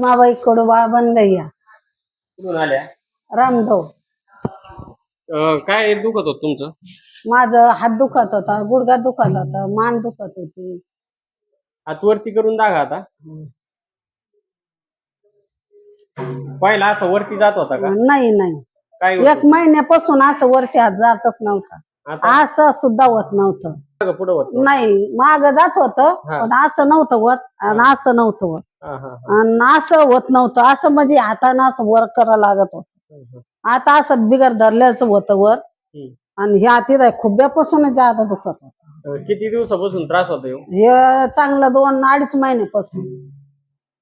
माबाई कडोबा बनगैया कुठून आल्या? रामडो अं, काय दुखत होत तुमचं? माझं हात दुखत होता गुडघा दुखत होता मान दुखत होती. हात वरती करून दाखवा आता. पहिला असं वरती जात होता का? नाही नाही. काय एक महिन्यापासून असं वरती हात जातच नव्हता. आता? असं सुद्धा होत नव्हतं. पुढे होत नाही माग जात होत हा. पण असं नव्हतं होत आणि असं नव्हतं होत. आणि असं होत नव्हतं. असं म्हणजे हातानं असं वर करावं लागत होत. आता असं बिगर धरल्याचं होतं वर. आणि हे आता खुब्यापासून जादा दुखत होत किती दिवसापासून त्रास होतो ह्यो? हे चांगलं दोन अडीच महिन्यापासून.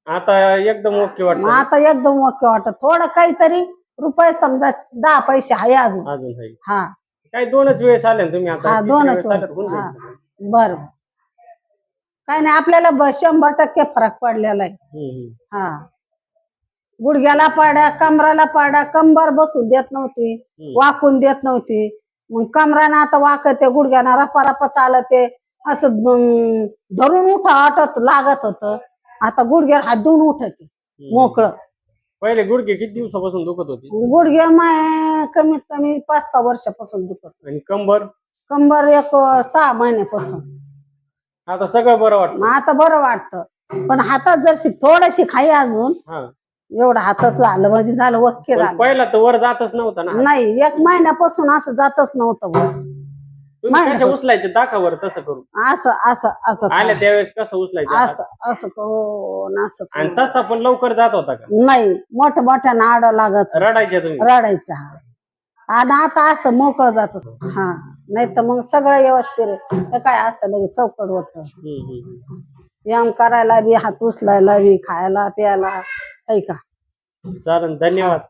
आता एकदम ओके वाटत. आता एकदम ओके वाटत. थोडं काहीतरी रुपये समजा दहा पैसे आहे अजून. अजून काही हा. काय दोनच वेळेस आले तुम्ही आता? हा दोनच वेळेस हा. बर. काय नाही आपल्याला ब- शंभर टक्के फरक पडलेला आहे. हा. गुडघ्याला पाड्या कमराला पाड्या कंबर बसून देत नव्हती. वाकून देत नव्हती. मग कमरानं आता वाकते गुडघ्यानं रपा रपा चालते असं धरून उठा वाटत लागत होत. आता गुडघ्याला हात देऊन उठते मोकळं. पहिले गुडघे किती दिवसापासून दुखत होती? गुडघे माय कमीत कमी पाच सहा वर्षापासून दुखत आणि कंबर? कंबर एक सहा महिन्यापासून. आता सगळं बरं वाटतं. मग आता बरं वाटतं. पण हातात जर थोडीशी खाई अजून एवढं हातात झालं म्हणजे झालं पण झालं. पहिला तर वर जातच नव्हता ना. नाही एक महिन्यापासून असं जातच नव्हतं वर. उचलायचे? दाखावर तसं करून. असं असं असं आल्या त्यावेळेस कसं उचलायचं असं असं करून असं आणि. तसा पण लवकर जात होता का? नाही मोठ्या मोठ्या नाडं लागत रडायच्या तुम्ही. रडायचं आणि आता असं मोकळं जात हा. नाही तर मग सगळं व्यवस्थित. हे काय असं लगेच चौकड होत. व्यायाम करायला बी हात उचलायला बी खायला प्यायला काही का चालेल धन्यवाद